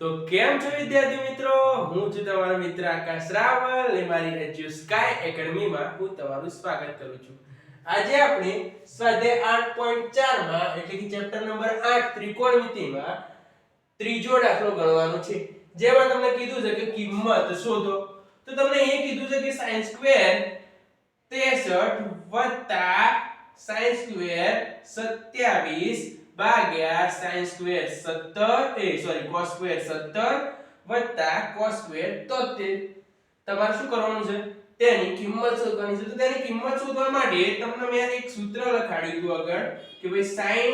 તો કેમ છો વિદ્યાર્થી મિત્રો? હું છું તમારો મિત્ર આકાશ રાવલ અને મારી એજ્યુ સ્કાય એકેડમીમાં હું તમારું સ્વાગત કરું છું. આજે આપણે સ્વાધ્યાય 8.4 માં, એટલે કે ચેપ્ટર નંબર 8 ત્રિકોણમિતિમાં ત્રીજો દાખલો ગણવાનો છે. જેમાં તમને કીધું છે કે કિંમત શોધો. તો તમને એ કીધું છે કે sin સ્ક્વેર 63 વત્તા sin સ્ક્વેર 27 ભાગ્યા sin સ્ક્વેર 17 એ સોરી cos સ્ક્વેર 17 વત્તા cos સ્ક્વેર 73 તમારે શું કરવાનું છે? તેની કિંમત શોધવાની છે. તો તેની કિંમત શોધવા માટે તમને મેં એક સૂત્ર લખાડ્યું હતું આગળ કે ભાઈ sin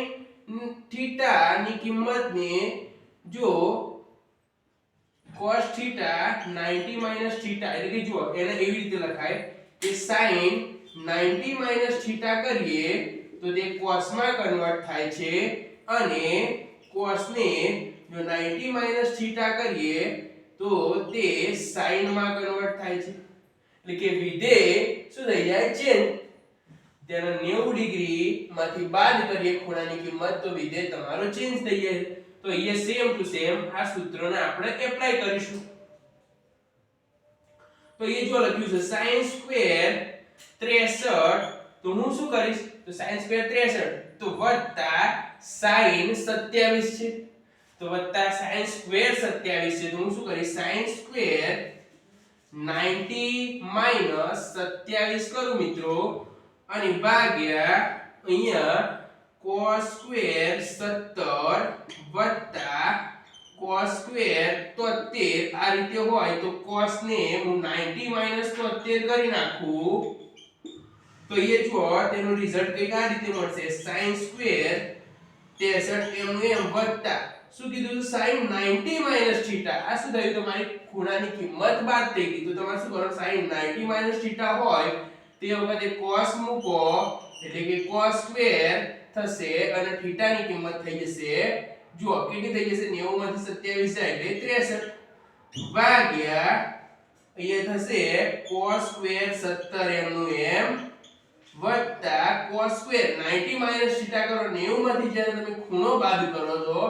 થીટા ની કિંમતને જો cos થીટા 90 માઇનસ થીટા, એટલે કે જો એને એવી રીતે લખાય કે sin 90 માઇનસ થીટા કરીએ તો તે cos માં કન્વર્ટ થાય છે અને cos ને જો 90 માઇનસ થીટા કરીએ તો તે sin માં કન્વર્ટ થાય છે. એટલે કે વિધેય શું થઈ જાય? ચેન્જ તેનો 90 ડિગ્રી માંથી બાદ કરીએ ખૂણાની કિંમત તો વિધેય તમારો ચેન્જ થઈ જાય. તો અહીંયા સેમ ટુ સેમ આ સૂત્રને આપણે એપ્લાય કરીશું. તો એ જો લખ્યું છે sin સ્ક્વેર 63 તો હું શું કરીશ? તો sin સ્ક્વેર 63 તો વત્તા sin 27 છે. તો વત્તા sin સ્ક્વેર 27 છે. તો હું શું કરીશ? sin સ્ક્વેર 90 માઇનસ 27 કરું મિત્રો. અને ભાગ્યા અહીંયા cos સ્ક્વેર 17 વત્તા cos સ્ક્વેર 73 આ રીતે હોય તો cos ને હું 90 માઇનસ 73 કરી નાખું. તો એ જો તેનું રિઝલ્ટ કંઈક આ રીતે મળશે? sin સ્ક્વેર 63 એમ નું એમ શું કીધું? sin 90 માઇનસ થીટા આ શું થયું તમારી ખૂણાની કિંમત બાદ થઈ ગઈ. તો તમારે શું કરવાનું? sin 90 માઇનસ થીટા હોય, તે વખતે cos મૂકો, એટલે કે cos સ્ક્વેર થશે અને થીટાની કિંમત થઈ જશે. જુઓ, કેટલી થઈ જશે? 90 માંથી 27 જાય, એટલે 63 ભાગ્યા, અહીંયા થશે cos સ્ક્વેર 17 એમનું એમ વત્તા cos સ્ક્વેર 90 માઇનસ થીટા કરો 90 માંથી જ્યારે તમે ખૂણો બાદ કરો છો,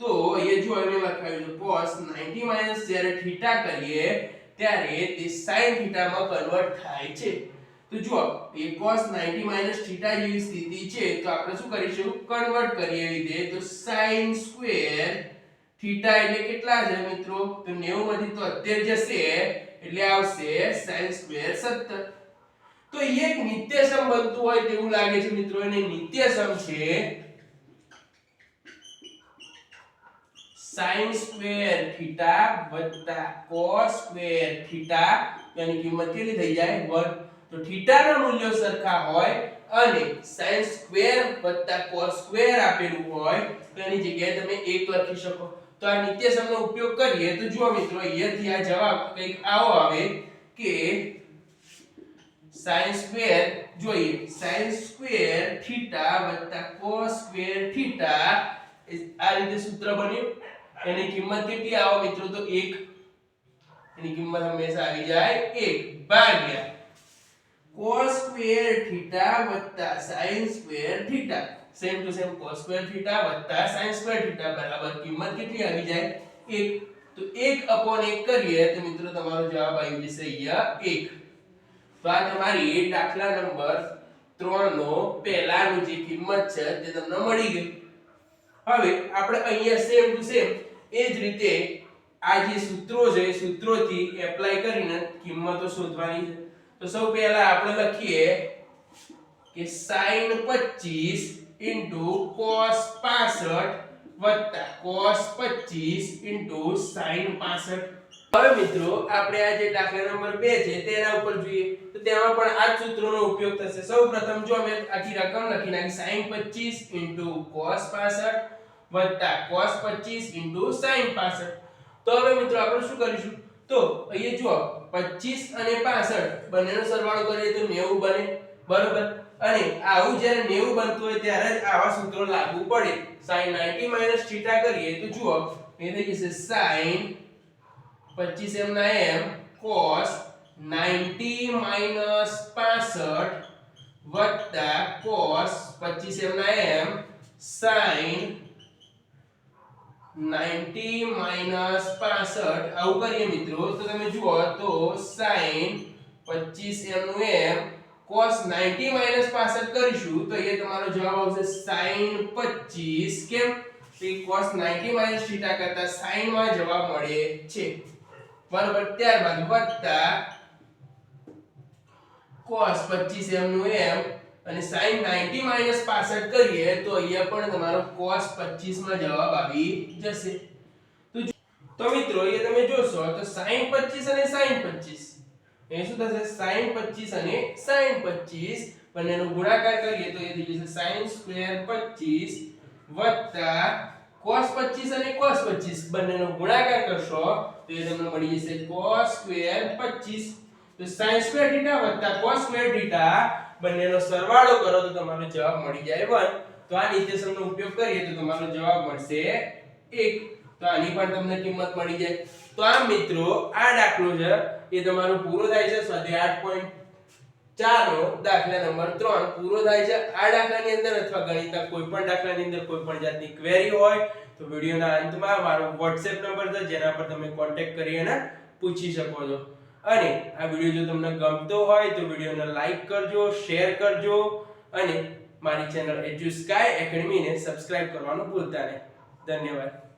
તો અહીંયા જો અમે લખાયું છે cos 90 માઇનસ જ્યારે થીટા કરીએ, ત્યારે તે sin થીટામાં કન્વર્ટ થાય છે. તો જુઓ, એ cos 90 માઇનસ થીટા જેવી સ્થિતિ છે, તો આપણે શું કરીશું? કન્વર્ટ કરીએ રીતે, તો sin સ્ક્વેર થીટા એટલે કેટલા છે મિત્રો? તો 90 માંથી તો 73 જશે, એટલે આવશે sin સ્ક્વેર 17 તો એ એક નિત્યસમ બનતું હોય તેવું લાગે છે મિત્રો. એને નિત્યસમ છે sin સ્ક્વેર થીટા વત્તા તેની કિંમત કેટલી થઈ જાય? 1 તો થીટાના મૂલ્યો સરખા હોય અને sin સ્ક્વેર વત્તા cos સ્ક્વેર આપેલું હોય તો એની જગ્યાએ તમે 1 લખી શકો. તો આ નિત્યસમનો ઉપયોગ કરીએ તો જુઓ મિત્રો, અહીંયાથી આ જવાબ કંઈક આવો આવે કે sin સ્ક્વેર જોઈએ sin સ્ક્વેર થીટા વત્તા cos સ્ક્વેર થીટા એ આ રીતે સૂત્ર બન્યું એની કિંમત કેટલી આવે મિત્રો તો 1 એની કિંમત હંમેશા આવી જાય 1 ભાગ્યા cos સ્ક્વેર થીટા વત્તા sin square theta same to same cos square theta વત્તા sin સ્ક્વેર થીટા બરાબર કિંમત કેટલી આવી જાય 1 તો 1 upon 1 કરીએ તો મિત્રો તમારો જવાબ આવી જશે અહીંયા 1 તો આ તમારી દાખલા નંબર 3 નો પહેલાનું જે કિંમત છે તે તમને મળી ગઈ હવે આપણે અહીંયા સેમ ટુ સેમ એ જ રીતે આ જે સૂત્રો છે સૂત્રોથી એપ્લાય કરીને કિંમતો શોધવાની છે. તો સૌ પહેલા આપણે લખીએ કે sin 25 cos 65 વત્તા cos 25 sin 65 હવે મિત્રો, આપણે આ જે દાખલા નંબર 2 છે, તેના ઉપર જોઈએ. તો તેમાં પણ આ સૂત્રોનો ઉપયોગ થશે. સૌપ્રથમ જો અમે આખી રકમ લખી નાખી sin 25 cos 65 વત્તા cos 25 sin 65 તો હવે મિત્રો, આપણે શું કરીશું? તો અહીંયા જુઓ 25 અને 65 બંનેનો સરવાળો કરીએ તો 90 બને. બરોબર? અને આવું જ્યારે 90 બનતું હોય ત્યારે જ આવા સૂત્રો લાગુ પડે. sin 90 θ કરીએ તો જુઓ, એ થઈ જશે sin 25 એમ ના એમ કોસ નાઇન્ટી માઇનસ પાસઠ વત્તા કોસ પચીસ એમ ના એમ સાઈન નાઇન્ટી માઇનસ પાસઠ. આવું કરીએ મિત્રો. તો તમે જુઓ તો sin 25 એમ નું એમ કોસ નાઇન્ટી માઇનસ પાસઠ કરીશું તો એ તમારો જવાબ આવશે સાઈન પચીસ. કેમ? એ cos 90 માઇનસ થીટા કરતા સાઈનમાં જવાબ મળે છે. બરોબર ત્યારબાદ વત્તા cos 25 એમ નું એમ અને sin 90 માઇનસ 65 કરીએ તો અહીંયા પણ તમારો cos 25 માં જવાબ આવી જશે. તો તો મિત્રો એ તમે જોશો તો sin 25 અને sin 25 એ શું થશે? sin 25 અને sin 25 બંનેનો ગુણાકાર કરીએ તો એ થઈ જશે sin સ્ક્વેર 25 વત્તા cos 25 અને cos 25 બંનેનો ગુણાકાર કરશો, તો એ તમને મળી જશે cos સ્ક્વેર 25 તો sin થીટા વત્તા cos બંનેનો સરવાળો કરો, તો તમારો જવાબ મળી જાય 1 તો આ નિર્દેશકનો ઉપયોગ કરીએ, તો તમારો જવાબ મળશે 1 તો આની પણ તમને કિંમત મળી જાય. તો આ મિત્રો, આ દાખલો છે, એ તમારો પૂરો થાય છે સ્વાધ્યાય 8.4 નો દાખલા નંબર ત્રણ પૂરો થાય છે આ દાખલાની અંદર અથવા ગણિતના કોઈ દાખલાની અંદર કોઈ પણ જાતની ક્વેરી હોય, તો વિડીયોના અંતમાં મારો વોટ્સએપ નંબર છે, જેના પર તમે કોન્ટેક્ટ કરીને પૂછી શકો છો. અને આ વીડિયો જો તમને ગમતો હોય, તો વિડીયોને લાઈક કરજો શેર કરજો, અને મારી ચેનલ એજ્યુ સ્કાય એકેડમીને સબસ્ક્રાઇબ કરવાનું ભૂલતા નહીં. ધન્યવાદ.